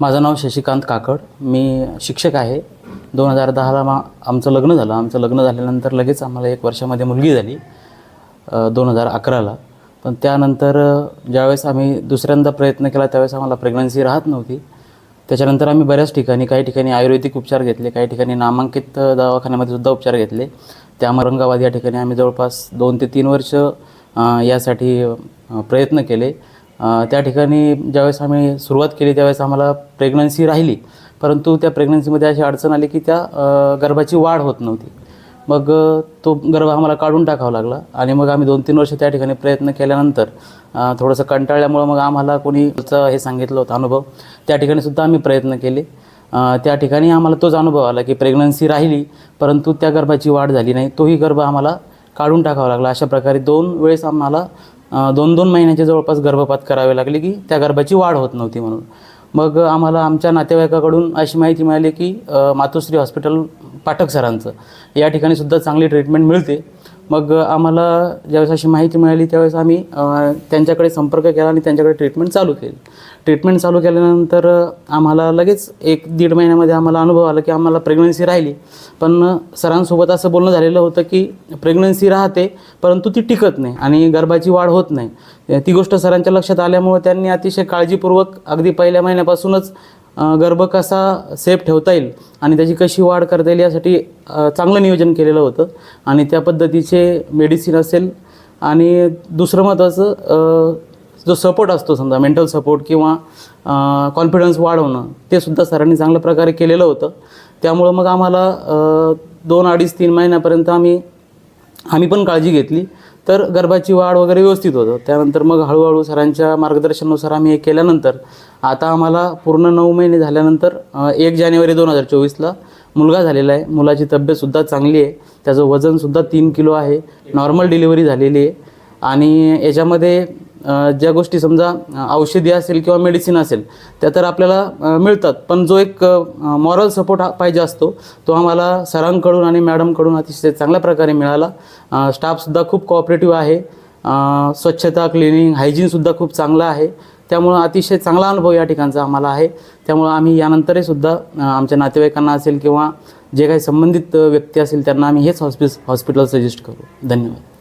माझं नाव शशिकांत काकड. मी शिक्षक आहे. दोन हजार दहाला मा आमचं लग्न झालं. आमचं लग्न झाल्यानंतर लगेच आम्हाला एक वर्षामध्ये मुलगी झाली दोन हजार अकराला. पण त्यानंतर ज्यावेळेस आम्ही दुसऱ्यांदा प्रयत्न केला त्यावेळेस आम्हाला प्रेग्नन्सी राहत नव्हती. त्याच्यानंतर आम्ही बऱ्याच ठिकाणी काही ठिकाणी आयुर्वेदिक उपचार घेतले काही ठिकाणी नामांकित दवाखान्यामध्ये सुद्धा उपचार घेतले. त्या औरंगाबाद या ठिकाणी आम्ही जवळपास दोन ते तीन वर्ष यासाठी प्रयत्न केले. त्या ठिकाणी ज्यावेळेस आम्ही सुरुवात केली त्यावेळेस आम्हाला प्रेग्नन्सी राहिली. परंतु त्या प्रेग्नन्सीमध्ये अशी अडचण आली की त्या गर्भाची वाढ होत नव्हती. मग तो गर्भ आम्हाला काढून टाकावा लागला आणि मग आम्ही दोन तीन वर्ष त्या ठिकाणी प्रयत्न केल्यानंतर थोडंसं कंटाळल्यामुळं मग आम्हाला कोणीचं हे सांगितलं होतं अनुभव. त्या ठिकाणी सुद्धा आम्ही प्रयत्न केले. त्या ठिकाणी आम्हाला तोच अनुभव आला की प्रेग्नन्सी राहिली परंतु त्या गर्भाची वाढ झाली नाही. तोही गर्भ आम्हाला काढून टाकावा लागला. अशा प्रकारे दोन वेळेस आम्हाला दोन दोन महिन्याचे जवळपास गर्भपात करावे लागले की त्या गर्भाची वाढ होत नव्हती म्हणून. मग आम्हाला आमच्या नातेवाईकाकडून अशी माहिती मिळाली की मातोश्री हॉस्पिटल पाठक सरांचं. या ठिकाणी सुद्धा चांगली ट्रीटमेंट मिळते. मग आम्हाला ज्यावेळेस अशी माहिती मिळाली त्यावेळेस आम्ही त्यांच्याकडे संपर्क केला आणि त्यांच्याकडे ट्रीटमेंट चालू केली. ट्रीटमेंट चालू केल्यानंतर आम्हाला लगेच एक दीड महिन्यामध्ये आम्हाला अनुभव आला की आम्हाला प्रेग्नन्सी राहिली. पण सरांसोबत असं बोलणं झालेलं होतं की प्रेग्नन्सी राहते परंतु ती टिकत नाही आणि गर्भाची वाढ होत नाही. ती गोष्ट सरांच्या लक्षात आल्यामुळे त्यांनी अतिशय काळजीपूर्वक अगदी पहिल्या महिन्यापासूनच गर्भ कसा सेफ ठेवता येईल आणि त्याची कशी वाढ करता येईल यासाठी चांगलं नियोजन केलेलं होतं. आणि त्या पद्धतीचे मेडिसिन असेल आणि दुसरं महत्त्वाचं जो सपोर्ट असतो समजा मेंटल सपोर्ट किंवा कॉन्फिडन्स वाढवणं ते सुद्धा सरांनी चांगल्या प्रकारे केलेलं होतं. त्यामुळं मग आम्हाला दोन अडीच तीन महिन्यापर्यंत आम्ही आम्ही पण काळजी घेतली. तर गर्भाची वाढ वगैरे व्यवस्थित होतं. त्यानंतर मग हळूहळू सरांच्या मार्गदर्शनानुसार आम्ही हे केल्यानंतर आता आम्हाला पूर्ण नऊ महिने झाल्यानंतर एक जानेवारी दोन हजार चोवीसला मुलगा झालेला आहे. मुलाची तब्येतसुद्धा चांगली आहे. त्याचं वजनसुद्धा तीन किलो आहे. नॉर्मल डिलिव्हरी झालेली आहे. आणि याच्यामध्ये ज्या गोष्टी समजा औषधी असेल किंवा मेडिसिन असेल त्या तर आपल्याला मिळतात. पण जो एक मॉरल सपोर्ट हा पाहिजे असतो तो आम्हाला सरांकडून आणि मॅडमकडून अतिशय चांगल्या प्रकारे मिळाला. स्टाफसुद्धा खूप कॉपरेटिव्ह आहे. स्वच्छता क्लिनिंग हायजीनसुद्धा खूप चांगलं आहे. त्यामुळं अतिशय चांगला अनुभव या ठिकाणचा आम्हाला आहे. त्यामुळं आम्ही यानंतरही सुद्धा आमच्या नातेवाईकांना असेल किंवा जे काही संबंधित व्यक्ती असेल त्यांना आम्ही हेच हॉस्पिस हॉस्पिटल सजेस्ट करू. धन्यवाद.